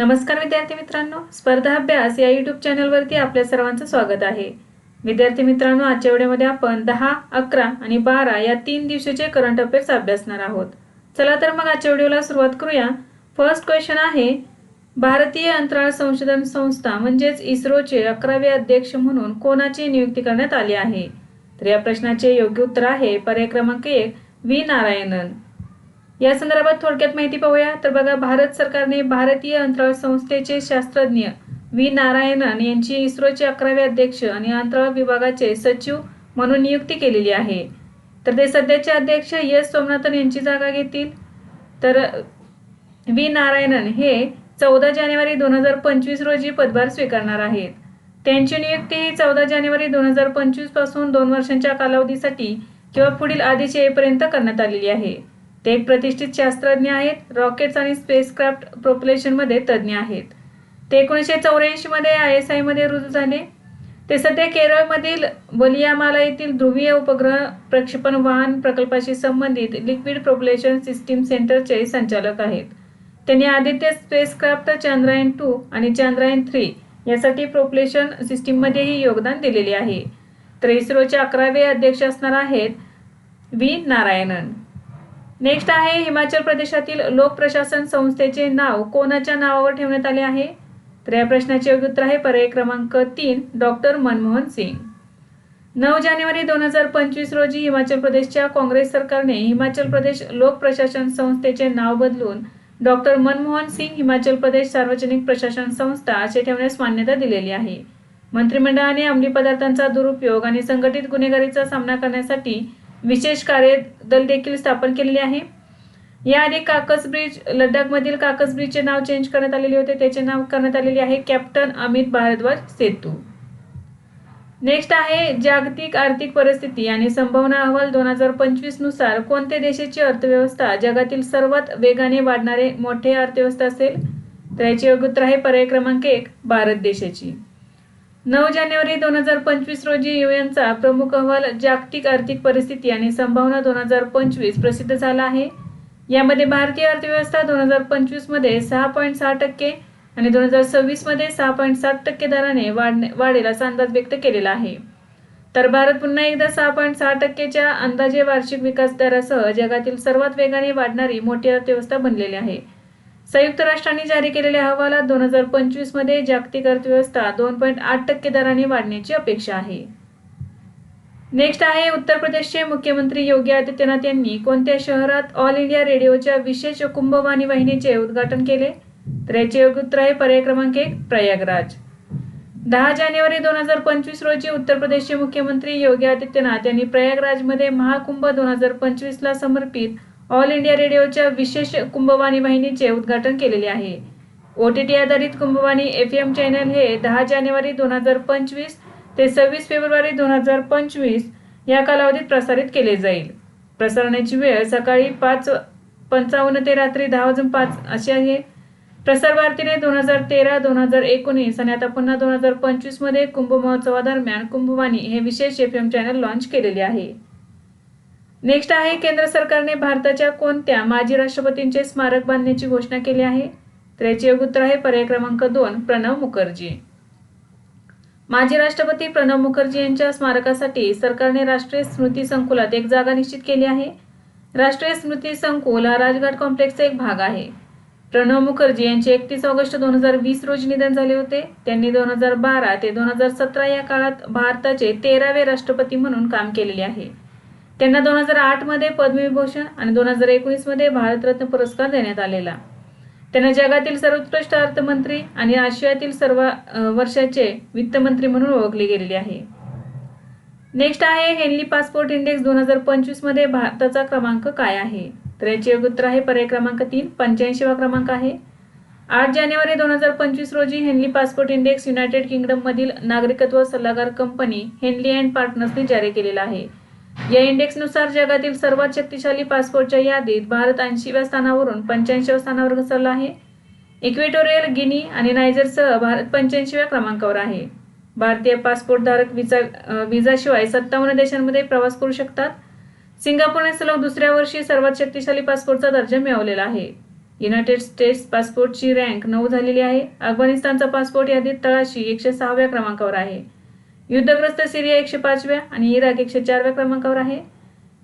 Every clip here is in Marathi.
नमस्कार विद्यार्थी मित्रांनो स्पर्धा अभ्यास या यूट्यूब चॅनलवरती आपल्या सर्वांचं स्वागत आहे. विद्यार्थी मित्रांनो आजच्या व्हिडिओमध्ये आपण दहा अकरा आणि बारा या तीन दिवसाचे करंट अफेअर्स अभ्यासणार आहोत. चला तर मग आजच्या व्हिडिओला सुरुवात करूया. फर्स्ट क्वेश्चन आहे भारतीय अंतराळ संशोधन संस्था म्हणजेच इस्रोचे अकरावे अध्यक्ष म्हणून कोणाची नियुक्ती करण्यात आली आहे? तर या प्रश्नाचे योग्य उत्तर आहे पर्याय क्रमांक एक व्ही. नारायणन. या संदर्भात थोडक्यात माहिती पाहूया. तर बघा भारत सरकारने भारतीय अंतराळ संस्थेचे शास्त्रज्ञ व्ही. नारायणन यांची इस्रोचे अकरावे अध्यक्ष आणि अंतराळ विभागाचे सचिव म्हणून नियुक्ती केलेली आहे. तर ते सध्याचे अध्यक्ष एस. सोमनाथन यांची जागा घेतील. तर व्ही. नारायणन हे चौदा जानेवारी दोन हजार पंचवीस रोजी पदभार स्वीकारणार आहेत. त्यांची नियुक्ती ही चौदा जानेवारी दोन हजार पंचवीसपासून दोन वर्षांच्या कालावधीसाठी किंवा पुढील आदेश येईपर्यंत करण्यात आलेली आहे. ते एक प्रतिष्ठित शास्त्रज्ञ आहेत रॉकेट्स आणि स्पेसक्राफ्ट प्रोपलेशनमध्ये तज्ज्ञ आहेत. ते एकोणीसशे चौऱ्याऐंशीमध्ये आय एस आयमध्ये रुजू झाले. ते सध्या केरळमधील बलियामाला येथील ध्रुवीय उपग्रह प्रक्षेपण वाहन प्रकल्पाशी संबंधित लिक्विड प्रोपलेशन सिस्टीम सेंटरचे संचालक आहेत. त्यांनी आदित्य स्पेसक्राफ्ट चांद्रायन टू आणि चांद्रायन थ्री यासाठी प्रोपलेशन सिस्टीममध्येही योगदान दिलेले आहे. तर इस्रोचे अकरावे अध्यक्ष असणार आहेत व्ही नारायणन. नेक्स्ट आहे हिमाचल प्रदेशातील लोक प्रशासन संस्थेचे नाव कोणाच्या नावावर ठेवण्यात आले आहे? तर या प्रश्नाचे योग्य उत्तर आहे पर्याय क्रमांक तीन डॉक्टर मनमोहन सिंग. नऊ जानेवारी दोन हजार पंचवीस रोजी हिमाचल प्रदेशच्या काँग्रेस सरकारने हिमाचल प्रदेश लोक प्रशासन संस्थेचे नाव बदलून डॉक्टर मनमोहन सिंग हिमाचल प्रदेश सार्वजनिक प्रशासन संस्था असे ठेवण्यास मान्यता दिलेली आहे. मंत्रिमंडळाने अंमली पदार्थांचा दुरुपयोग आणि संघटित गुन्हेगारीचा सामना करण्यासाठी विशेष कार्यदल देखील स्थापन केलेले आहे. याआधी काकस ब्रिज लडाखमधील काकस ब्रिजचे नाव चेंज करण्यात आलेले होते. त्याचे नाव करण्यात आलेले आहे कॅप्टन अमित भारद्वाज सेतू. नेक्स्ट आहे जागतिक आर्थिक परिस्थिती आणि संभावना अहवाल दोन हजार पंचवीसनुसार कोणत्या देशाची अर्थव्यवस्था जगातील सर्वात वेगाने वाढणारे मोठे अर्थव्यवस्था असेल? तर याचे योग्य उत्तर आहे पर्याय क्रमांक एक भारत देशाची. नऊ जानेवारी दोन हजार पंचवीस रोजी युएनचा प्रमुख अहवाल जागतिक आर्थिक परिस्थिती आणि संभावना दोन हजार पंचवीस प्रसिद्ध झाला आहे. यामध्ये भारतीय अर्थव्यवस्था दोन हजार पंचवीसमध्ये सहा पॉईंट सहा टक्के आणि दोन हजार सव्वीसमध्ये सहा पॉईंट सात टक्के दराने वाढ वाढेल असा अंदाज व्यक्त केलेला आहे. तर भारत पुन्हा एकदा सहा पॉईंट सहा टक्केच्या अंदाजे वार्षिक विकास दरासह जगातील सर्वात वेगाने वाढणारी मोठी अर्थव्यवस्था बनलेली आहे. संयुक्त राष्ट्रांनी जारी केलेल्या अहवालात दोन हजार पंचवीसमध्ये जागतिक अर्थव्यवस्था दोन पॉईंट आठ टक्के दराने वाढण्याची अपेक्षा आहे. नेक्स्ट आहे उत्तर प्रदेशचे मुख्यमंत्री योगी आदित्यनाथ यांनी कोणत्या शहरात ऑल इंडिया रेडिओच्या विशेष कुंभवाणी वाहिनीचे उद्घाटन केले? तर याचे उत्तर आहे पर्याय क्रमांक एक प्रयागराज. दहा जानेवारी दोन हजार पंचवीस रोजी उत्तर प्रदेशचे मुख्यमंत्री योगी आदित्यनाथ यांनी प्रयागराजमध्ये महाकुंभ दोन हजार पंचवीसला समर्पित ऑल इंडिया रेडिओच्या विशेष कुंभवाणी वाहिनीचे उद्घाटन केलेले आहे. ओ टी टी आधारित कुंभवाणी एफ एम चॅनल हे दहा जानेवारी दोन हजार पंचवीस ते सव्वीस फेब्रुवारी दोन हजार पंचवीस या कालावधीत प्रसारित केले जाईल. प्रसारणाची वेळ सकाळी पाच पंचावन्न ते रात्री दहा वाजून पाच अशी आहे. प्रसार भारतीने दोन हजार तेरा दोन हजार एकोणीस आणि आता पुन्हा दोन हजार पंचवीसमध्ये कुंभ महोत्सवादरम्यान कुंभवाणी हे विशेष एफ एम चॅनल लॉन्च केलेले आहे. नेक्स्ट आहे केंद्र सरकारने भारताच्या कोणत्या माजी राष्ट्रपतींचे स्मारक बांधण्याची घोषणा केली आहे? तर याचे योग उत्तर आहे पर्याय क्रमांक दोन प्रणव मुखर्जी. माजी राष्ट्रपती प्रणव मुखर्जी यांच्या स्मारकासाठी सरकारने राष्ट्रीय स्मृती संकुलात एक जागा निश्चित केली आहे. राष्ट्रीय स्मृती संकुल हा राजघाट कॉम्प्लेक्सचा एक भाग आहे. प्रणव मुखर्जी यांचे एकतीस ऑगस्ट दोन हजार वीस रोजी निधन झाले होते. त्यांनी दोन हजार बारा ते दोन हजार सतरा या काळात भारताचे तेरावे राष्ट्रपती म्हणून काम केलेले आहे. त्यांना दोन हजार आठमध्ये पद्मविभूषण आणि दोन हजार एकोणीसमध्ये भारतरत्न पुरस्कार देण्यात आलेला. त्यांना जगातील सर्वोत्कृष्ट अर्थमंत्री आणि आशियातील सर्व वर्षाचे वित्तमंत्री म्हणून ओळखले गेलेले आहे. नेक्स्ट आहे हेनली पासपोर्ट इंडेक्स दोन हजार पंचवीसमध्ये भारताचा क्रमांक काय आहे? तर याचे उत्तर आहे पर्याय क्रमांक तीन पंच्याऐंशीवा क्रमांक आहे. आठ जानेवारी दोन हजार पंचवीस रोजी हेनली पासपोर्ट इंडेक्स युनायटेड किंगडममधील नागरिकत्व सल्लागार कंपनी हेनली अँड पार्टनर्सने जारी केलेला आहे. या इंडेक्सनुसार जगातील सर्वात शक्तिशाली पासपोर्टच्या यादीत भारत ऐंशीव्या स्थानावरून पंच्याऐंशीव्या स्थानावर घसरला आहे. इक्वेटोरियल गिनी आणि नायजरसह भारत पंच्याऐंशीव्या क्रमांकावर आहे. भारतीय पासपोर्टधारक विजा विजाशिवाय सत्तावन्न देशांमध्ये प्रवास करू शकतात. सिंगापूरने सलग दुसऱ्या वर्षी सर्वात शक्तिशाली पासपोर्टचा दर्जा मिळवलेला आहे. युनायटेड स्टेट्स पासपोर्टची रँक नऊ झालेली आहे. अफगाणिस्तानचा पासपोर्ट यादीत तळाशी एकशे सहाव्या क्रमांकावर आहे. युद्धग्रस्त सिरिया एकशे पाचव्या आणि इराक एकशे चारव्या क्रमांकावर आहे.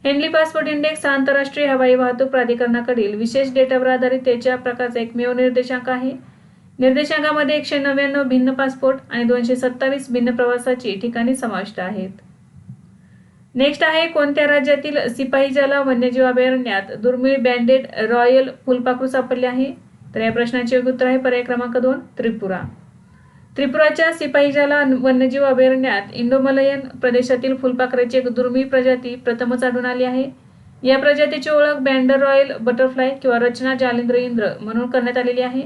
हेनली पासपोर्ट इंडेक्स हा आंतरराष्ट्रीय हवाई वाहतूक प्राधिकरणाकडील विशेष डेटावर आधारित त्याच्या प्रकारचा एकमेव निर्देशांक आहे. निर्देशांकामध्ये एकशे नव्याण्णव भिन्न पासपोर्ट आणि दोनशे सत्तावीस भिन्न प्रवासाची ठिकाणी समाविष्ट आहेत. नेक्स्ट आहे कोणत्या राज्यातील सिपाहीजाला वन्यजीव अभयारण्यात दुर्मिळ बँडेड रॉयल फुलपाखरू सापडले आहे? तर या प्रश्नाचे योग्य उत्तर आहे. पर्याय क्रमांक दोन त्रिपुरा. त्रिपुराच्या सिपाहीजाला वन्यजीव अभयारण्यात इंडोमलयन प्रदेशातील फुलपाखराची एक दुर्मिळ प्रजाती प्रथमच आढळून आली आहे. या प्रजातीची ओळख बँडर रॉयल बटरफ्लाय किंवा रचना जालिंद्र इंद्र म्हणून करण्यात आलेली आहे.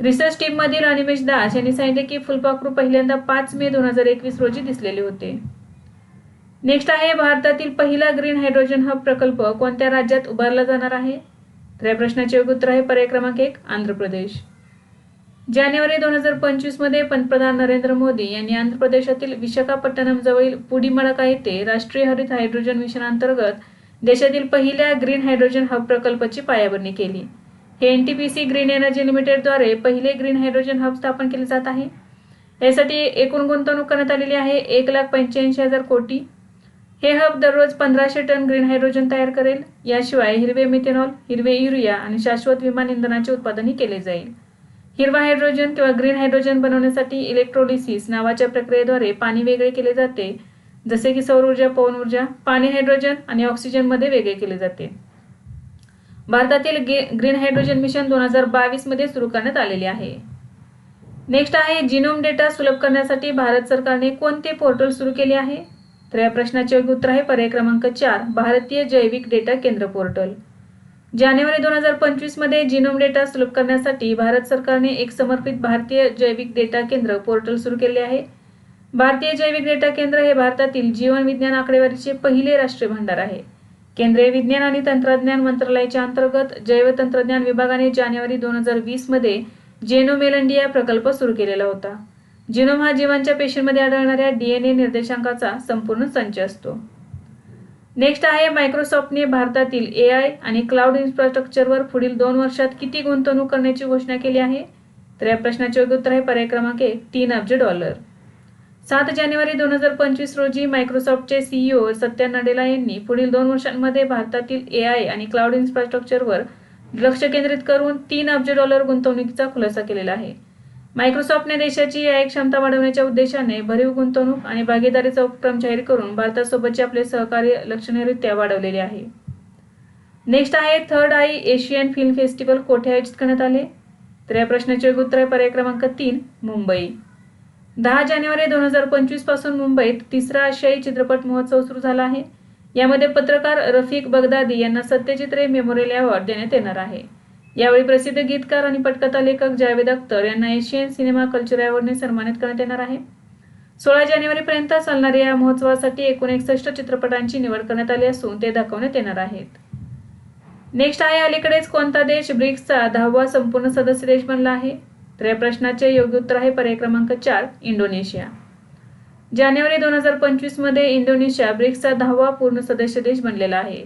रिसर्च टीममधील अनिमेश दास यांनी सांगितले की फुलपाखरू पहिल्यांदा पाच मे दोन हजार एकवीस रोजी दिसलेले होते. नेक्स्ट आहे भारतातील पहिला ग्रीन हायड्रोजन हब प्रकल्प कोणत्या राज्यात उभारला जाणार आहे? तर या प्रश्नाचे योग्य उत्तर आहे पर्याय क्रमांक एक आंध्र प्रदेश. जानेवारी दोन हजार पंचवीसमध्ये पंतप्रधान नरेंद्र मोदी यांनी आंध्र प्रदेशातील विशाखापट्टणम जवळील पुडीमडका येथे राष्ट्रीय हरित हायड्रोजन मिशन अंतर्गत देशातील पहिल्या ग्रीन हायड्रोजन हब प्रकल्पाची पायाभरणी केली. हे N T P C green energy लिमिटेडद्वारे पहिले ग्रीन हायड्रोजन हब स्थापन केले जात आहे. यासाठी एकूण गुंतवणूक करण्यात आलेली आहे एक लाख पंच्याऐंशी हजार कोटी. हे हब दररोज पंधराशे टन ग्रीन हायड्रोजन तयार करेल. याशिवाय हिरवे मिथेनॉल हिरवे युरिया आणि शाश्वत विमान इंधनाचे उत्पादनही केले जाईल. हिरवा हायड्रोजन किंवा ग्रीन हायड्रोजन बनवण्यासाठी इलेक्ट्रोलिसिस नावाच्या प्रक्रियेद्वारे पाणी वेगळे केले जाते. जसे की सौर ऊर्जा पवन ऊर्जा पाणी हायड्रोजन आणि ऑक्सिजनमध्ये वेगळे केले जाते. भारतातील ग्रीन हायड्रोजन मिशन दोन हजार बावीसमध्ये सुरू करण्यात आलेले आहे. नेक्स्ट आहे जिनोम डेटा सुलभ करण्यासाठी भारत सरकारने कोणते पोर्टल सुरू केले आहे? तर या प्रश्नाचे योग्य उत्तर आहे पर्याय क्रमांक चार भारतीय जैविक डेटा केंद्र पोर्टल. जानेवारी दोन हजार पंचवीसमध्ये जिनोम डेटा सुलभ करण्यासाठी भारत सरकारने एक समर्पित भारतीय जैविक डेटा केंद्र पोर्टल सुरू केले आहे. भारतीय जैविक डेटा केंद्र हे भारतातील जीवन विज्ञान आकडेवारीचे पहिले राष्ट्रीय भांडार आहे. केंद्रीय विज्ञान आणि तंत्रज्ञान मंत्रालयाच्या अंतर्गत जैवतंत्रज्ञान विभागाने जानेवारी दोन हजार वीसमध्ये जेनोमेल प्रकल्प सुरू केलेला होता. जिनोम हा जीवांच्या पेशींमध्ये आढळणाऱ्या डीएनए निर्देशांकाचा संपूर्ण संच असतो. नेक्स्ट आहे मायक्रोसॉफ्टने भारतातील ए आय आणि क्लाउड इन्फ्रास्ट्रक्चरवर पुढील दोन वर्षात किती गुंतवणूक करण्याची घोषणा केली आहे? तर या प्रश्नाचे योग्य उत्तर आहे पर्याय क्रमांक एक तीन अब्ज डॉलर. सात जानेवारी दोन हजार पंचवीस रोजी मायक्रोसॉफ्टचे सीईओ सत्या नडेला यांनी पुढील दोन वर्षांमध्ये भारतातील ए आय आणि क्लाउड इन्फ्रास्ट्रक्चरवर लक्ष केंद्रित करून तीन अब्ज डॉलर गुंतवणुकीचा खुलासा केलेला आहे. मायक्रोसॉफ्टने देशाची एक क्षमता वाढवण्याच्या उद्देशाने भरीव गुंतवणूक आणि भागीदारीचा उपक्रम जाहीर करून भारतासोबतचे आपले सहकार्य लक्षणीयरित्या वाढवलेले आहे. नेक्स्ट आहे third eye Asian film festival कोठे आयोजित करण्यात आले? तर या प्रश्नाचे उत्तर आहे पर्याय क्रमांक तीन मुंबई. दहा जानेवारी दोन हजार पंचवीसपासून मुंबईत तिसरा आशियाई चित्रपट महोत्सव सुरू झाला आहे. यामध्ये पत्रकार रफिक बगदादी यांना सत्यचित्रे मेमोरियल अवॉर्ड देण्यात येणार आहे. यावेळी प्रसिद्ध गीतकार आणि पटकथा लेखक जावेद अख्तर यांना एशियन सिनेमा कल्चर अवॉर्डने सन्मानित करण्यात येणार आहे. सोळा जानेवारीपर्यंत चालणाऱ्या या महोत्सवासाठी एकूण एकसष्ट चित्रपटांची निवड करण्यात आली असून ते दाखवण्यात येणार आहेत. नेक्स्ट आहे अलीकडेच कोणता देश ब्रिक्सचा दहावा संपूर्ण सदस्य देश बनला आहे? तर या प्रश्नाचे योग्य उत्तर आहे पर्याय क्रमांक चार इंडोनेशिया. जानेवारी दोन हजार पंचवीसमध्ये इंडोनेशिया ब्रिक्सचा दहावा पूर्ण सदस्य देश बनलेला आहे.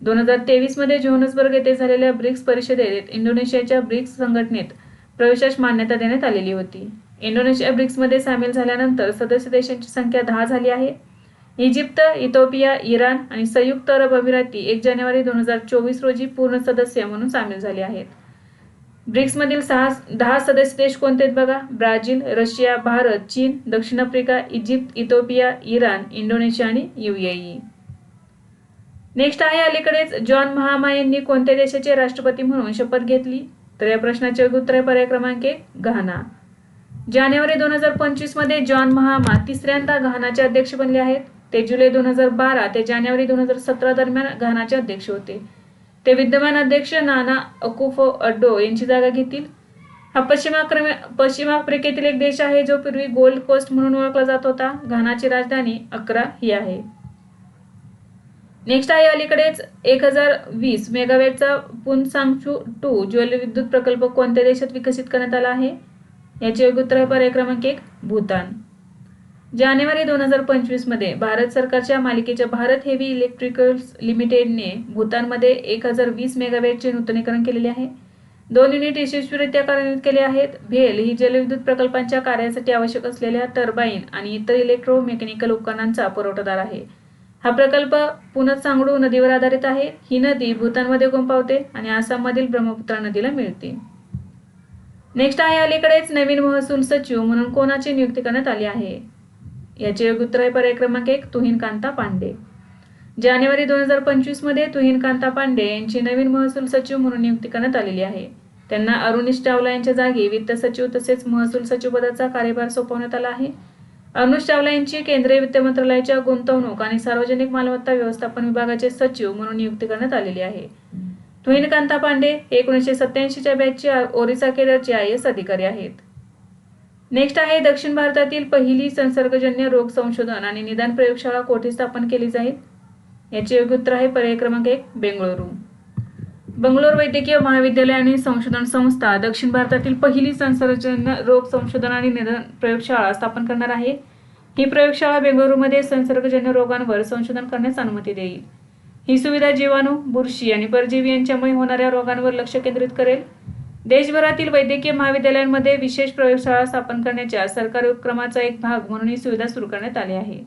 दोन हजार तेवीसमध्ये जोहनसबर्ग येथे झालेल्या ब्रिक्स परिषदेत इंडोनेशियाच्या ब्रिक्स संघटनेत प्रवेशास मान्यता देण्यात आलेली होती. इंडोनेशिया ब्रिक्समध्ये सामील झाल्यानंतर सदस्य देशांची संख्या दहा झाली आहे. इजिप्त इथोपिया इराण आणि संयुक्त अरब अमिराती एक जानेवारी दोन हजार चोवीस रोजी पूर्ण सदस्य म्हणून सामील झाले आहेत. ब्रिक्समधील सहा दहा सदस्य देश कोणते आहेत बघा? ब्राझील रशिया भारत चीन दक्षिण Africa Egypt Ethiopia Iran Indonesia आणि युएई नेक्स्ट आहे अलीकडेच जॉन महामा यांनी कोणत्या देशाचे राष्ट्रपती म्हणून शपथ घेतली? तर या प्रश्नाचे उत्तर पर्याय क्रमांक एक घाना. जानेवारी दोन हजार पंचवीसमध्ये जॉन महामा तिसऱ्यांदा घानाचे अध्यक्ष बनले आहेत. ते जुलै दोन हजार बारा ते जानेवारी दोन हजार सतरा दरम्यान घानाचे अध्यक्ष होते. ते विद्यमान अध्यक्ष नाना अकुफो अड्डो यांची जागा घेतील. हा पश्चिम पश्चिम आफ्रिकेतील एक देश आहे जो पूर्वी गोल्ड कोस्ट म्हणून ओळखला जात होता. घानाची राजधानी अकरा ही आहे. नेक्स्ट आहे अलीकडेच एक हजार वीस मेगावेटचा पुनसांगचू टू जलविद्युत प्रकल्प कोणत्या देशात विकसित करण्यात आला आहे? याचे योग्य उत्तर पर्याय क्रमांक एक भूतान. जानेवारी दोन हजार पंचवीसमध्ये भारत सरकारच्या मालिकेच्या भारत हेवी इलेक्ट्रिकल्स लिमिटेडने भूतानमध्ये एक हजार वीस मेगावेटचे नूतनीकरण केलेले आहे. दोन युनिट यशस्वीरित्या कार्यान्वित केले आहेत. भेल ही जलविद्युत प्रकल्पांच्या कार्यासाठी आवश्यक असलेल्या टर्बाईन आणि इतर इलेक्ट्रोमेकॅनिकल उपकरणांचा पुरवठादार आहे. हा प्रकल्प पुनत सांगडू नदीवर आधारित आहे. ही नदी भूतानमध्ये गुंपावते आणि आसाममधील ब्रह्मपुत्रा नदीला मिळते. नेक्स्ट आहे अलीकडेच नवीन महसूल सचिव म्हणून कोणाची नियुक्ती करण्यात आली आहे? याचे योग्य उत्तर आहे पर्याय क्रमांक एक तुहीन कांता पांडे. जानेवारी दोन हजार पंचवीसमध्ये तुहीन कांता पांडे यांची नवीन महसूल सचिव म्हणून नियुक्ती करण्यात आलेली आहे. त्यांना अरुणिश चावला यांच्या जागी वित्त सचिव तसेच महसूल सचिव पदाचा कार्यभार सोपवण्यात आला आहे. अनुज चावला यांची केंद्रीय वित्त मंत्रालयाच्या गुंतवणूक आणि सार्वजनिक मालमत्ता व्यवस्थापन विभागाचे सचिव म्हणून नियुक्ती करण्यात आलेली आहे. ध्वनिकांता पांडे एकोणीसशे सत्याऐंशीच्या बॅचचे ओरिसा केडरचे आय एस अधिकारी आहेत. नेक्स्ट आहे दक्षिण भारतातील पहिली संसर्गजन्य रोग संशोधन आणि निदान प्रयोगशाळा कोठे स्थापन केली जाईल? याचे योग्य उत्तर आहे पर्याय क्रमांक एक बेंगळुरू. बंगलोर वैद्यकीय महाविद्यालय आणि संशोधन संस्था दक्षिण भारतातील पहिली संसर्गजन्य रोग संशोधन आणि निदान प्रयोगशाळा स्थापन करणार आहे. ही प्रयोगशाळा बेंगळुरूमध्ये संसर्गजन्य रोगांवर संशोधन करण्यास अनुमती देईल. ही सुविधा जीवाणू बुरशी आणि परजीवी यांच्यामुळे होणाऱ्या रोगांवर लक्ष केंद्रित करेल. देशभरातील वैद्यकीय महाविद्यालयांमध्ये विशेष प्रयोगशाळा स्थापन करण्याच्या सरकारी उपक्रमाचा एक भाग म्हणून ही सुविधा सुरू करण्यात आली आहे.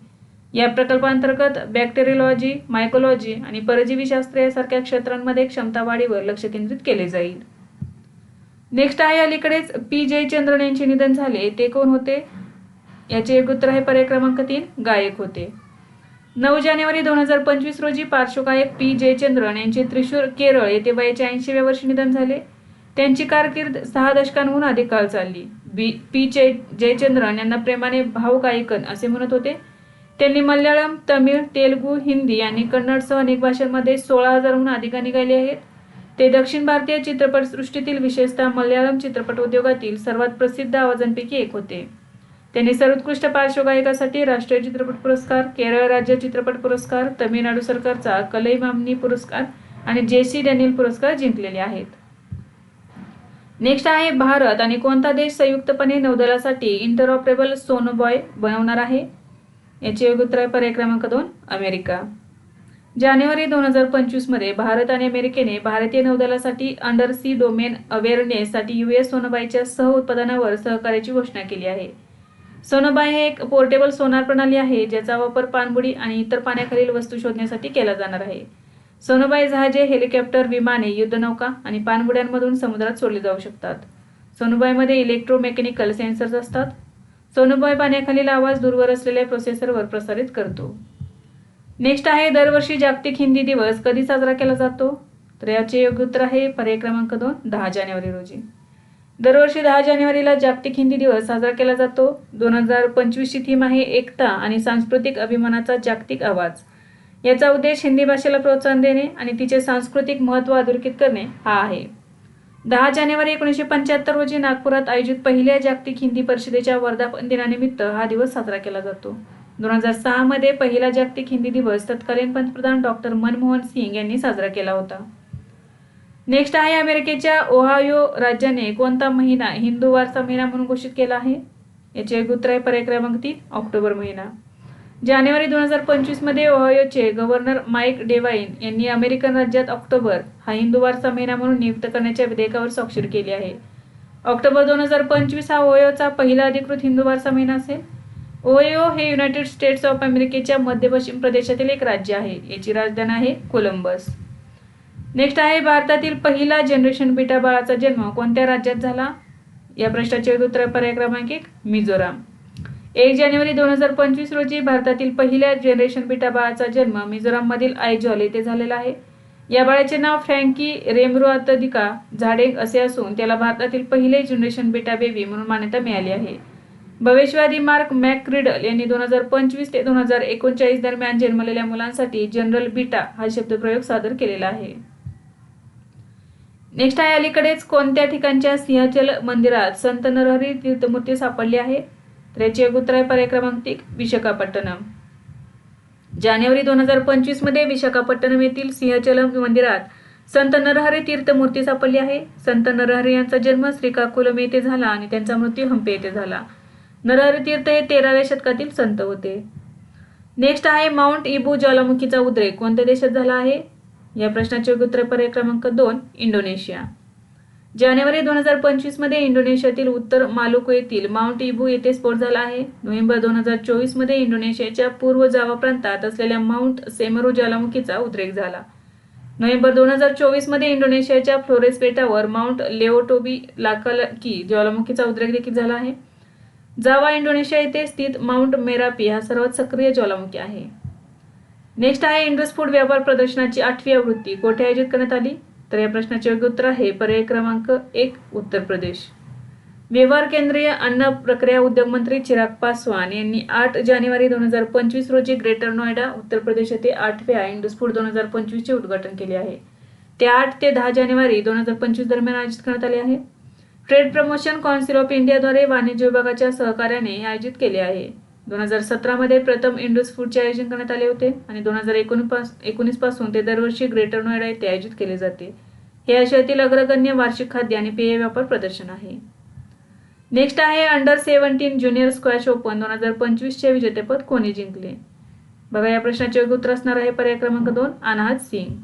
या प्रकल्पांतर्गत बॅक्टेरियोलॉजी मायकोलॉजी आणि परजीवीशास्त्र यासारख्या क्षेत्रांमध्ये क्षमता वाढीवर लक्ष केंद्रित केले जाईल. नेक्स्ट आहे अलीकडेच पी जयचंद्रन यांचे निधन झाले. ते कोण होते? याचे एक उत्तर आहे पर्याय क्रमांक तीन गायक होते. नऊ जानेवारी दोन हजार पंचवीस रोजी पार्श्वगायक पी जयचंद्रन यांचे त्रिशूर केरळ येथे वयाच्या ऐंशीव्या वर्षी निधन झाले. त्यांची कारकीर्द सहा दशकांहून अधिक काळ चालली. बी पी जय जयचंद्रन यांना प्रेमाने भाऊ गायकन असे म्हणत होते. त्यांनी मल्याळम तमिळ तेलगू हिंदी आणि कन्नडसह अनेक भाषांमध्ये सोळा हजारहून अधिक गाणी गायली आहेत. ते दक्षिण भारतीय चित्रपटसृष्टीतील विशेषतः मल्याळम चित्रपट उद्योगातील सर्वात प्रसिद्ध आवाजांपैकी एक होते. त्यांनी सर्वोत्कृष्ट पार्श्वगायकासाठी राष्ट्रीय चित्रपट पुरस्कार केरळ राज्य चित्रपट पुरस्कार तमिळनाडू सरकारचा कलई मामनी पुरस्कार आणि जे सी डॅनियल पुरस्कार जिंकलेले आहेत. नेक्स्ट आहे भारत आणि कोणता देश संयुक्तपणे नौदलासाठी इंटरऑपरेबल सोनोबॉय बनवणार आहे? याचे योग्य उत्तर आहे पर्याय क्रमांक दोन अमेरिका. जानेवारी दोन हजार पंचवीसमध्ये भारत आणि अमेरिकेने भारतीय नौदलासाठी अंडर सी डोमेन अवेअरनेससाठी यू एस सोनबाईच्या सह उत्पादनावर सहकार्याची घोषणा केली आहे. सोनबाई हे एक पोर्टेबल सोनार प्रणाली आहे ज्याचा वापर पाणबुडी आणि इतर पाण्याखालील वस्तू शोधण्यासाठी केला जाणार आहे. सोनबाई जहाजे हेलिकॉप्टर विमाने युद्धनौका आणि पाणबुड्यांमधून समुद्रात सोडली जाऊ शकतात. सोनबाईमध्ये इलेक्ट्रोमेकॅनिकल सेन्सर्स असतात. सोनोबाई पाण्याखालील आवाज दूरवर असलेल्या प्रोसेसरवर प्रसारित करतो. नेक्स्ट आहे दरवर्षी जागतिक हिंदी दिवस कधी साजरा केला जातो? तर याचे योग्य उत्तर आहे पर्याय क्रमांक दोन दहा जानेवारी रोजी. दरवर्षी दहा जानेवारीला जागतिक हिंदी दिवस साजरा केला जातो. दोन हजार पंचवीसची थीम आहे एकता आणि सांस्कृतिक अभिमानाचा जागतिक आवाज. याचा उद्देश हिंदी भाषेला प्रोत्साहन देणे आणि तिचे सांस्कृतिक महत्त्व अधोरेखित करणे हा आहे. दहा जानेवारी एकोणीसशे पंच्याहत्तर रोजी नागपुरात आयोजित पहिल्या जागतिक हिंदी परिषदेच्या वर्धापन दिनानिमित्त हा दिवस साजरा केला जातो. दोन हजार सहामध्ये पहिला जागतिक हिंदी दिवस तत्कालीन पंतप्रधान डॉक्टर मनमोहन सिंग यांनी साजरा केला होता. नेक्स्ट आहे अमेरिकेच्या ओहायो राज्याने कोणता महिना हिंदू वारसा महिना म्हणून घोषित केला आहे? याचे उत्तर आहे पर्याय क्रमांक तीन ऑक्टोबर महिना. जानेवारी दोन हजार पंचवीसमध्ये ओहायोचे गव्हर्नर माईक डेवाईन यांनी अमेरिकन राज्यात ऑक्टोबर हा हिंदू वारसा महिना म्हणून नियुक्त करण्याच्या विधेयकावर स्वाक्षरी केली आहे. ऑक्टोबर दोन हजार पंचवीस हा ओहायोचा पहिला अधिकृत हिंदू वारसा महिना असेल. ओहायो हे युनायटेड स्टेट्स ऑफ अमेरिकेच्या मध्य पश्चिम प्रदेशातील एक राज्य आहे. याची राजधानी आहे कोलंबस. नेक्स्ट आहे भारतातील पहिला जनरेशन बीटा बाळाचा जन्म कोणत्या राज्यात झाला? या प्रश्नाचे उत्तर पर्याय क्रमांक एक मिझोराम. एक जानेवारी दोन हजार पंचवीस रोजी भारतातील पहिल्या जनरेशन बीटा बाळाचा जन्म मिझोराममधील आयजॉल येथे झालेला आहे. या बाळाचे नाव फ्रँकी रेमरुआतदिका झाडेंग असे असून त्याला भारतातील पहिले जनरेशन बीटा बेबी म्हणून मान्यता मिळाली आहे. भविष्यवादी मार्क मॅक्रिडल यांनी दोन हजार पंचवीस ते दोन हजार एकोणचाळीस दरम्यान जन्मलेल्या मुलांसाठी जनरल बीटा हा शब्दप्रयोग सादर केलेला आहे. नेक्स्ट आहे अलीकडेच कोणत्या ठिकाणच्या सिंहचल मंदिरात संत नरहरी तीर्थमूर्ती सापडली आहे? तर याचे एक आहे पर्याय क्रमांक एक विशाखापट्टणम. जानेवारी दोन हजार पंचवीसमध्ये विशाखापट्टणम येथील सिंहचलम मंदिरात संत नरहरी तीर्थमूर्ती सापडली आहे. संत नरहरी यांचा जन्म श्रीकाकुलम येथे झाला आणि त्यांचा मृत्यू हंपे येथे झाला. नरहरी तीर्थ हे तेराव्या शतकातील संत होते. नेक्स्ट आहे माउंट इबू ज्वालामुखीचा उद्रेक. कोणत्या देशात झाला आहे? या प्रश्नाचे उत्तर पर्याय क्रमांक दोन इंडोनेशिया. जानेवारी दोन हजार पंचवीसमध्ये इंडोनेशियातील उत्तर मालुको येथील माउंट इबू येथे स्फोट झाला आहे. नोव्हेंबर दोन हजार चोवीसमध्ये इंडोनेशियाच्या पूर्व जावा प्रांतात असलेल्या माउंट सेमरू ज्वालामुखीचा उद्रेक झाला. नोव्हेंबर दोन हजार चोवीसमध्ये इंडोनेशियाच्या फ्लोरेस बेटावर माउंट लेओटोबी लाकालकी ज्वालामुखीचा उद्रेक देखील झाला आहे. जावा इंडोनेशिया येथे स्थित माउंट मेरापी हा सर्वात सक्रिय ज्वालामुखी आहे. नेक्स्ट आहे इंडोस फूड व्यापार प्रदर्शनाची आठवी आवृत्ती. कोठे आयोजित करण्यात आली? तर या प्रश्नाचे योग्य उत्तर आहे. पर्याय क्रमांक एक उत्तर प्रदेश. व्यवहार केंद्रीय अन्न प्रक्रिया उद्योग मंत्री चिराग पासवान यांनी आठ जानेवारी दोन हजार पंचवीस रोजी ग्रेटर नोएडा उत्तर प्रदेश येथे आठव्या इंडस्फूड दोन हजार पंचवीसचे उद्घाटन केले आहे. ते आठ ते दहा जानेवारी दोन हजार पंचवीस दरम्यान आयोजित करण्यात आले आहे. ट्रेड प्रमोशन कौन्सिल ऑफ इंडियाद्वारे वाणिज्य विभागाच्या सहकार्याने आयोजित केले आहे. दोन हजार सतरामध्ये प्रथम इंडोस फूडचे आयोजन करण्यात आले होते आणि दोन हजार एकोणीस एकोणीसपासून ते दरवर्षी ग्रेटर नोएडा येथे आयोजित केले जाते. हे आशियातील अग्रगण्य वार्षिक खाद्य आणि पेय व्यापार प्रदर्शन आहे. नेक्स्ट आहे under seventeen junior squash open दोन हजार पंचवीसचे विजेतेपद कोणी जिंकले? बघा या प्रश्नाचे योग्य उत्तर असणार आहे पर्याय क्रमांक दोन अनाहत सिंग.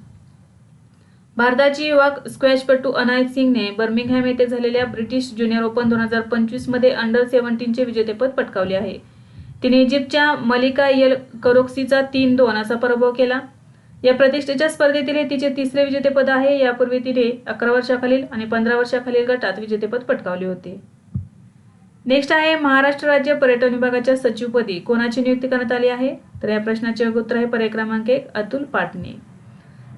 भारताची युवा स्क्वॅशपटू अनायत सिंगने बर्मिंगहॅम येथे झालेल्या ब्रिटिश ज्युनियर ओपन दोन हजार पंचवीसमध्ये अंडर सेव्हन्टीनचे विजेतेपद पटकावले आहे. तिने इजिप्तच्या मलिका यल करोक्सीचा तीन दोन असा पराभव केला. या प्रतिष्ठेच्या स्पर्धेतील हे तिचे तिसरे विजेतेपद आहे. यापूर्वी तिने अकरा वर्षाखालील आणि पंधरा वर्षाखालील गटात विजेतेपद पटकावले होते. नेक्स्ट आहे महाराष्ट्र राज्य पर्यटन विभागाच्या सचिवपदी कोणाची नियुक्ती करण्यात आली आहे? तर या प्रश्नाचे उत्तर आहे पर्याय क्रमांक एक अतुल पाटणे.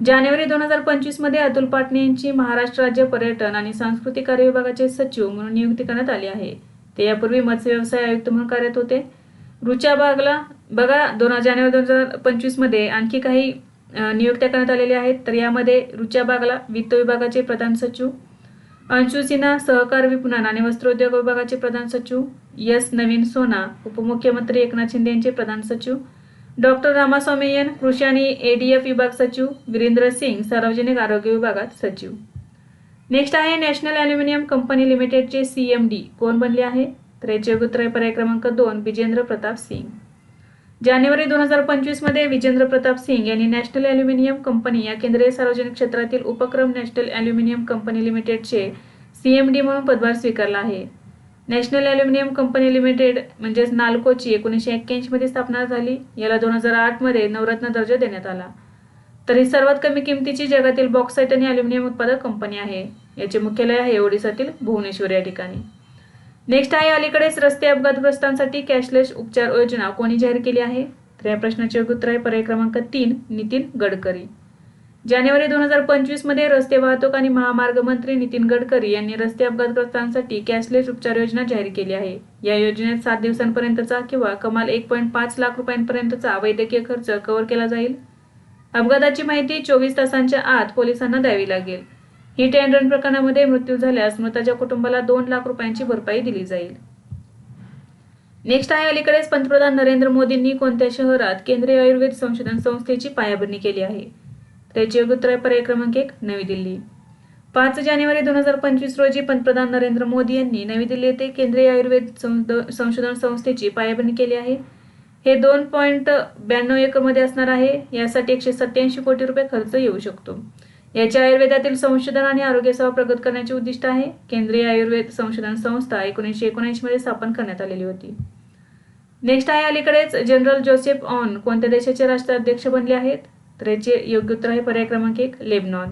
जानेवारी दोन हजार पंचवीसमध्ये अतुल पाटणे यांची महाराष्ट्र राज्य पर्यटन आणि सांस्कृतिक कार्य विभागाचे सचिव म्हणून नियुक्ती करण्यात आली आहे. ते यापूर्वी मत्स्य व्यवसाय आयुक्त म्हणून कार्यरत होते. रुचा बागला बघा दोन जानेवारी दोन हजार पंचवीसमध्ये आणखी काही नियुक्त्या करण्यात आलेल्या आहेत. तर यामध्ये रुचा बागला वित्त विभागाचे प्रधान सचिव अंशु सिन्हा सहकार विपणन आणि वस्त्रोद्योग विभागाचे प्रधान सचिव एस नवीन सोना उपमुख्यमंत्री एकनाथ शिंदे यांचे प्रधान सचिव डॉक्टर रामास्वामीयन कृषी आणि एडीएफ विभाग सचिव वीरेंद्र सिंग सार्वजनिक आरोग्य विभागात सचिव. नेक्स्ट आहे नॅशनल ॲल्युमिनियम कंपनी लिमिटेडचे सी एम डी. कोण बनले आहे? तर याचे उत्तर पर्याय क्रमांक दोन विजेंद्र प्रताप सिंग जानेवारी दोन हजार पंचवीसमध्ये विजेंद्र प्रताप सिंग यांनी नॅशनल ॲल्युमिनियम कंपनी या केंद्रीय सार्वजनिक क्षेत्रातील उपक्रम नॅशनल ॲल्युमिनियम कंपनी लिमिटेडचे सी एम डी म्हणून पदभार स्वीकारला आहे. नॅशनल ॲल्युमिनियम कंपनी लिमिटेड म्हणजेच नाल्कोची एकोणीसशे एक्क्याऐंशीमध्ये स्थापना झाली. याला दोन हजार आठमध्ये नवरत्न दर्जा देण्यात आला. तर ही सर्वात कमी किमतीची जगातील बॉक्साईट आणि ॲल्युमिनियम उत्पादक कंपनी आहे. याचे मुख्यालय आहे ओडिसातील भुवनेश्वर या ठिकाणी. नेक्स्ट आहे अलीकडेच रस्ते अपघातग्रस्तांसाठी कॅशलेस उपचार योजना. कोणी जाहीर केली आहे? तर या प्रश्नाचे उत्तर आहे. पर्याय क्रमांक तीन नितीन गडकरी. जानेवारी दोन हजार पंचवीसमध्ये रस्ते वाहतूक आणि महामार्ग मंत्री नितीन गडकरी यांनी रस्ते अपघातग्रस्तांसाठी कॅशलेस उपचार योजना जाहीर केली आहे. या योजनेत सात दिवसांपर्यंतचा किंवा कमाल एक पॉईंट पाच लाख रुपयांपर्यंतचा वैद्यकीय खर्च कव्हर केला जाईल. अपघाताची माहिती चोवीस तासांच्या आत पोलिसांना द्यावी लागेल. हिट अँड रन प्रकरणामध्ये मृत्यू झाल्यास मृताच्या कुटुंबाला दोन लाख रुपयांची भरपाई दिली जाईल. नेक्स्ट आहे अलीकडेच पंतप्रधान नरेंद्र मोदींनी कोणत्या शहरात केंद्रीय आयुर्वेद संशोधन संस्थेची पायाभरणी केली आहे? त्याचे उत्तर आहे पर्याय क्रमांक एक नवी दिल्ली. पाच जानेवारी दोन हजार पंचवीस रोजी पंतप्रधान नरेंद्र मोदी यांनी नवी दिल्ली येथे केंद्रीय आयुर्वेद संशोधन संस्थेची पायाभरणी केली आहे. हे दोन पॉईंट ब्याण्णव एकरमध्ये असणार आहे. यासाठी एकशे सत्याऐंशी कोटी रुपये खर्च येऊ शकतो. याच्या आयुर्वेदातील संशोधन आणि आरोग्य सेवा प्रगत करण्याचे उद्दिष्ट आहे. केंद्रीय आयुर्वेद संशोधन संस्था एकोणीसशे एकोणऐंशी मध्ये स्थापन करण्यात आलेली होती. नेक्स्ट आहे अलीकडेच जनरल जोसेफ ऑन कोणत्या देशाचे राष्ट्राध्यक्ष बनले आहेत? तर याचे योग्य उत्तर आहे पर्याय क्रमांक एक लेबनॉन.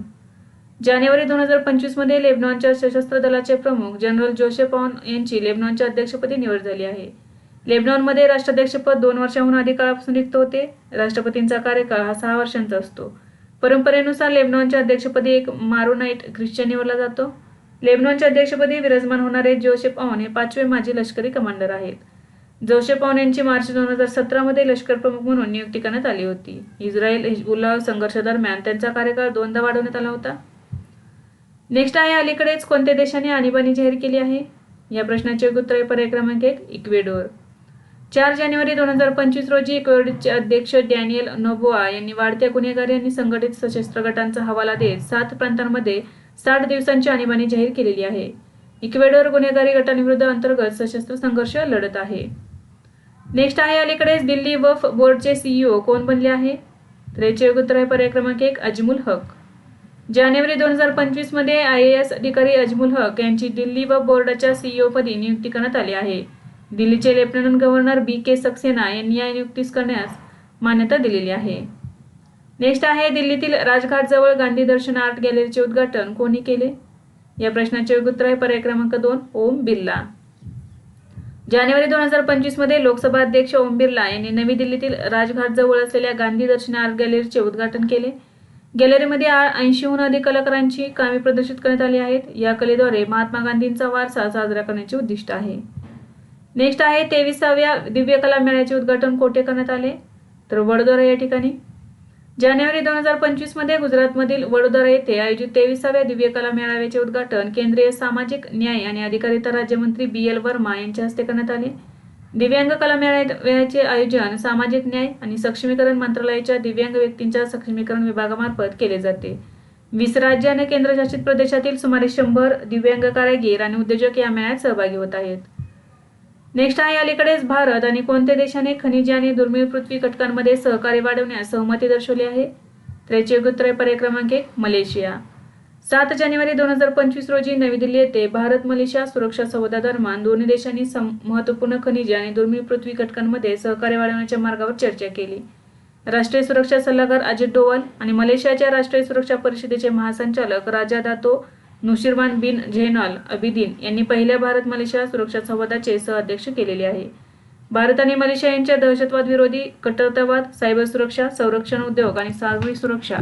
जानेवारी दोन हजार पंचवीसमध्ये लेबनॉनच्या सशस्त्र दलाचे प्रमुख जनरल जोसेफ ऑन यांची लेबनॉनच्या अध्यक्षपदी निवड झाली आहे. लेबनॉनमध्ये राष्ट्राध्यक्षपद दोन वर्षाहून अधिक काळापासून रिक्त होते. राष्ट्रपतींचा कार्यकाळ हा सहा वर्षांचा असतो. परंपरेनुसार लेबनॉनच्या अध्यक्षपदी एक मारोनाईट ख्रिश्चन निवडला जातो. लेबनॉनच्या अध्यक्षपदी विराजमान होणारे जोसेफ ऑन हे पाचवे माजी लष्करी कमांडर आहेत. जोसेफ ऑन यांची मार्च दोन हजार सतरामध्ये लष्कर प्रमुख म्हणून नियुक्ती करण्यात आली होती. इस्रायल हिजबुल्ला संघर्षदरम्यान त्यांचा कार्यकाळ दोनदा वाढवण्यात आला होता. नेक्स्ट आहे अलीकडेच कोणत्या देशाने आणीबाणी जाहीर केली आहे? या प्रश्नाचे उत्तर आहे पर्याय क्रमांक एक इक्वेडोर. चार जानेवारी दोन हजार पंचवीस रोजी इक्वेडचे अध्यक्ष डॅनियल नोबोआ यांनी वाढत्या गुन्हेगारी आणि संघटित सशस्त्र गटांचा हवाला देत सात प्रांतांमध्ये साठ दिवसांची आणीबाणी जाहीर केलेली आहे. इक्वेडोर गुन्हेगारी गटांविरुद्ध अंतर्गत सशस्त्र संघर्ष लढत आहे. नेक्स्ट आहे अलीकडेच दिल्ली वफ बोर्डचे सीईओ कोण बनले आहे? तर याचे उत्तर आहे पर्याय क्रमांक एक अजमुल हक. जानेवारी दोन हजार पंचवीसमध्ये आय ए एस अधिकारी अजमुल हक यांची दिल्ली व बोर्डाच्या सीईओपदी नियुक्ती करण्यात आली आहे. दिल्लीचे lieutenant governor B K Saxena यांनी या नियुक्तीस करण्यास मान्यता दिलेली आहे. नेक्स्ट आहे दिल्लीतील राजघाटजवळ गांधी दर्शन आर्ट गॅलरीचे उद्घाटन कोणी केले? या प्रश्नाचे उत्तर आहे पर्याय क्रमांक दोन ओम बिर्ला. जानेवारी दोन हजार पंचवीसमध्ये लोकसभा अध्यक्ष ओम बिर्ला यांनी नवी दिल्लीतील राजघाटजवळ असलेल्या गांधी दर्शन आर्ट गॅलरीचे उद्घाटन केले. गॅलरीमध्ये ऐंशीहून अधिक कलाकारांची कामे प्रदर्शित करण्यात आली आहेत. या कलेद्वारे महात्मा गांधींचा वारसा साजरा करण्याचे उद्दिष्ट आहे. नेक्स्ट आहे तेविसाव्या दिव्य कला मेळ्याचे उद्घाटन कोठे करण्यात आले? तर वडोदरा या ठिकाणी. जानेवारी दोन हजार पंचवीसमध्ये गुजरातमधील वडोदरा येथे आयोजित तेविसाव्या दिव्य कला मेळाव्याचे उद्घाटन केंद्रीय सामाजिक न्याय आणि अधिकारिता राज्यमंत्री बी एल वर्मा यांच्या हस्ते करण्यात आले. दिव्यांग कला मेळाव्याचे आयोजन सामाजिक न्याय आणि सक्षमीकरण मंत्रालयाच्या दिव्यांग व्यक्तींच्या सक्षमीकरण विभागामार्फत केले जाते. वीस राज्य आणि केंद्रशासित प्रदेशातील सुमारे शंभर दिव्यांग कारागीर आणि उद्योजक या मेळ्यात सहभागी होत आहेत. नेक्स्ट आहे अलीकडेच भारत आणि कोणत्या देशाने खनिजे आणि दुर्मिळ पृथ्वी घटकांमध्ये सहकार्य वाढवण्यास सहमती दर्शवली आहे? त्याचे उत्तर पर्याय क्रमांक एक मलेशिया. सात जानेवारी दोन हजार पंचवीस रोजी नवी दिल्ली येथे भारत मलेशिया सुरक्षा सौदादरम्यान दोन्ही देशांनी महत्त्वपूर्ण खनिजे आणि दुर्मिळ पृथ्वी घटकांमध्ये सहकार्य वाढवण्याच्या मार्गावर चर्चा केली. राष्ट्रीय सुरक्षा सल्लागार अजित डोवाल आणि मलेशियाच्या राष्ट्रीय सुरक्षा परिषदेचे महासंचालक राजा दातो नुशिरवान बिन झेनॉल अबिदीन यांनी पहिल्या भारत मलेशिया सुरक्षा संवादाचे सहअध्यक्ष केलेले आहे. भारत आणि मलेशिया यांच्या दहशतवाद विरोधी कट्टरतावाद सायबर सुरक्षा संरक्षण उद्योग आणि सागरी सुरक्षा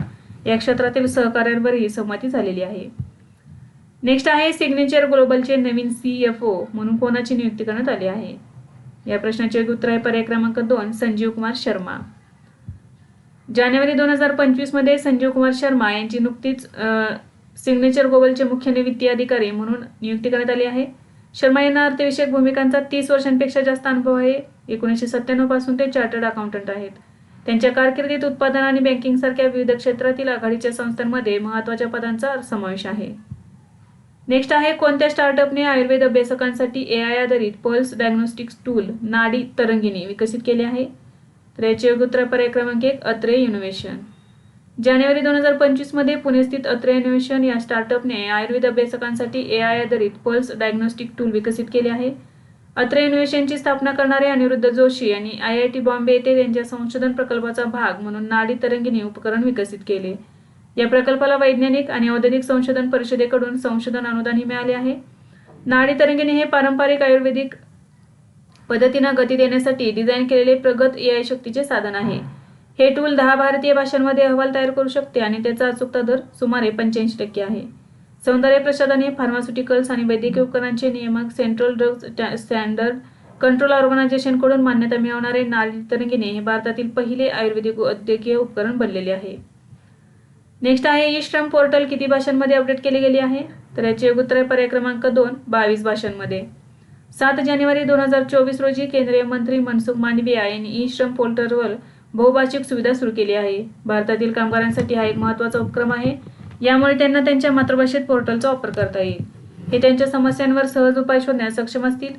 या क्षेत्रातील सहकार्यांवरही सहमती झालेली आहे. नेक्स्ट आहे सिग्नेचर ग्लोबलचे नवीन सीएफओ म्हणून कोणाची नियुक्ती करण्यात आली आहे? या प्रश्नाचे उत्तर आहे पर्याय क्रमांक दोन संजीव कुमार शर्मा. जानेवारी दोन हजार पंचवीसमध्ये संजीव कुमार शर्मा यांची नुकतीच सिग्नेचर गोबलचे मुख्य निवृत्ती अधिकारी म्हणून नियुक्ती करण्यात आली आहे. शर्मा यांना अर्थविषयक भूमिकांचा तीस वर्षांपेक्षा जास्त अनुभव आहे. एकोणीसशे सत्त्याण्णवपासून ते चार्टर्ड अकाउंटंट आहेत. त्यांच्या कारकिर्दीत उत्पादन आणि बँकिंग सारख्या विविध क्षेत्रातील आघाडीच्या संस्थांमध्ये महत्त्वाच्या पदांचा समावेश आहे. नेक्स्ट आहे कोणत्या स्टार्टअपने आयुर्वेद अभ्यासकांसाठी ए आय आधारित pulse diagnostics tool Nadi Tarangini विकसित केले आहे? तर याचे उत्तर पर्याय क्रमांक एक अत्रे इनोव्हेशन जानेवारी दोन हजार पंचवीसमध्ये पुणे स्थित अत्रे इनोव्हेशन या स्टार्टअपने आयुर्वेद अभ्यासकांसाठी ए आय आधारित पल्स डायग्नोस्टिक टूल विकसित केले आहे. अत्रे इनोव्हेशनची स्थापना करणारे अनिरुद्ध जोशी यांनी आय आय टी बॉम्बे येथे त्यांच्या संशोधन प्रकल्पाचा भाग म्हणून नाडी तरंगिणी उपकरण विकसित केले. या प्रकल्पाला वैज्ञानिक आणि औद्योगिक संशोधन परिषदेकडून संशोधन अनुदानही मिळाले आहे. नाडी तरंगिणी हे पारंपरिक आयुर्वेदिक पद्धतींना गती देण्यासाठी डिझाईन केलेले प्रगत ए आय शक्तीचे साधन आहे. हे टूल दहा भारतीय भाषांमध्ये अहवाल तयार करू शकते आणि त्याचा अचूकता दर सुमारे पंच्याऐंशी टक्के आहे. सौंदर्य प्रसाधन हे फार्मास्युटिकल्स आणि वैद्यकीय उपकरणांचे नियमक सेंट्रल ड्रग्ज स्टँडर्ड कंट्रोल ऑर्गनायझेशनकडून मान्यता मिळवणारे नारी तरंगिणी हे भारतातील पहिले आयुर्वेदिक वैद्यकीय उपकरण बनलेले आहे. नेक्स्ट आहे ई श्रम पोर्टल किती भाषांमध्ये अपडेट केले गेले आहे? तर याचे उत्तर पर्याय क्रमांक दोन बावीस भाषांमध्ये. सात जानेवारी दोन हजार चोवीस रोजी केंद्रीय मंत्री मनसुख मांडविया यांनी ई श्रम पोर्टलवर बहुभाषिक सुविधा सुरू केली आहे. भारतातील कामगारांसाठी हा एक महत्त्वाचा उपक्रम आहे. यामुळे त्यांना त्यांच्या मातृभाषेत पोर्टलचा वापर करता येईल. हे त्यांच्या समस्यांवर सहज उपाय शोधण्यास सक्षम असतील.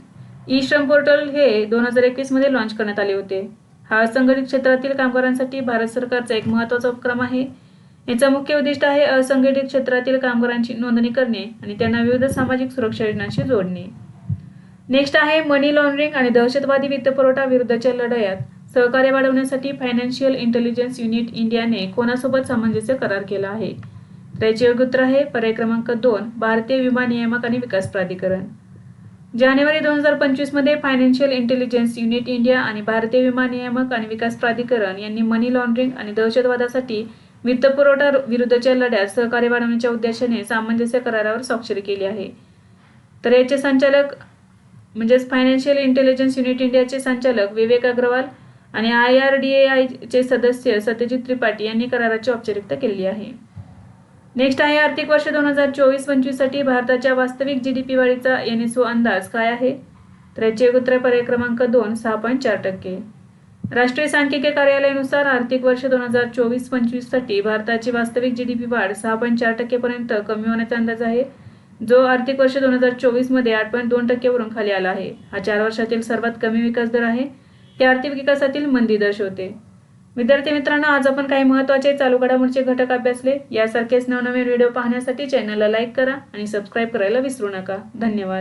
ई श्रम पोर्टल हे दोन हजार एकवीसमध्ये लॉन्च करण्यात आले होते. हा असंघटित क्षेत्रातील कामगारांसाठी भारत सरकारचा एक महत्त्वाचा उपक्रम आहे. याचा मुख्य उद्दिष्ट आहे असंघटित क्षेत्रातील कामगारांची नोंदणी करणे आणि त्यांना विविध सामाजिक सुरक्षा योजनांशी जोडणे. नेक्स्ट आहे मनी लॉन्ड्रिंग आणि दहशतवादी वित्तपुरवठा विरुद्धच्या लढायात. सहकार्य वाढवण्यासाठी फायनान्शियल इंटेलिजन्स युनिट इंडियाने कोणासोबत सामंजस्य करार केला आहे? त्याचे उत्तर आहे पर्याय क्रमांक दोन भारतीय विमा नियामक आणि विकास प्राधिकरण. जानेवारी दोन हजार पंचवीसमध्ये फायनान्शियल इंटेलिजन्स युनिट इंडिया आणि भारतीय विमा नियामक आणि विकास प्राधिकरण यांनी मनी लॉन्ड्रिंग आणि दहशतवादासाठी वित्तपुरवठा विरुद्धच्या लढ्यात सहकार्य वाढवण्याच्या उद्देशाने सामंजस्य करारावर स्वाक्षरी केली आहे. तर याचे संचालक म्हणजेच फायनान्शियल इंटेलिजन्स युनिट इंडियाचे संचालक विवेक अग्रवाल आणि आय आर डी ए आयचे सदस्य सत्यजित त्रिपाठी यांनी कराराची औपचारिकता केली आहे. नेक्स्ट आहे आर्थिक वर्ष दोन हजार चोवीस पंचवीससाठी भारताच्या वास्तविक जी डी पी वाढीचा एन एस ओ अंदाज काय आहे? तर याचे उत्तर पर्याय क्रमांक दोन सहा पॉईंट चार टक्के. राष्ट्रीय सांख्यिकी कार्यालयानुसार आर्थिक वर्ष दोन हजार चोवीस पंचवीससाठी भारताची वास्तविक जी डी पी वाढ सहा पॉईंट चार टक्केपर्यंत कमी होण्याचा अंदाज आहे जो आर्थिक वर्ष दोन हजार चोवीसमध्ये आठ पॉईंट दोन टक्केवरून खाली आला आहे. हा चार वर्षातील सर्वात कमी विकास दर आहे. ते आर्थिक विकासातील मंदी दर्शवते. विद्यार्थी मित्रांनो आज आपण काही महत्त्वाचे चालू घडामोडीचे घटक अभ्यासले. यासारखेच नवनवीन व्हिडिओ पाहण्यासाठी चॅनलला लाईक करा आणि सबस्क्राईब करायला विसरू नका. धन्यवाद.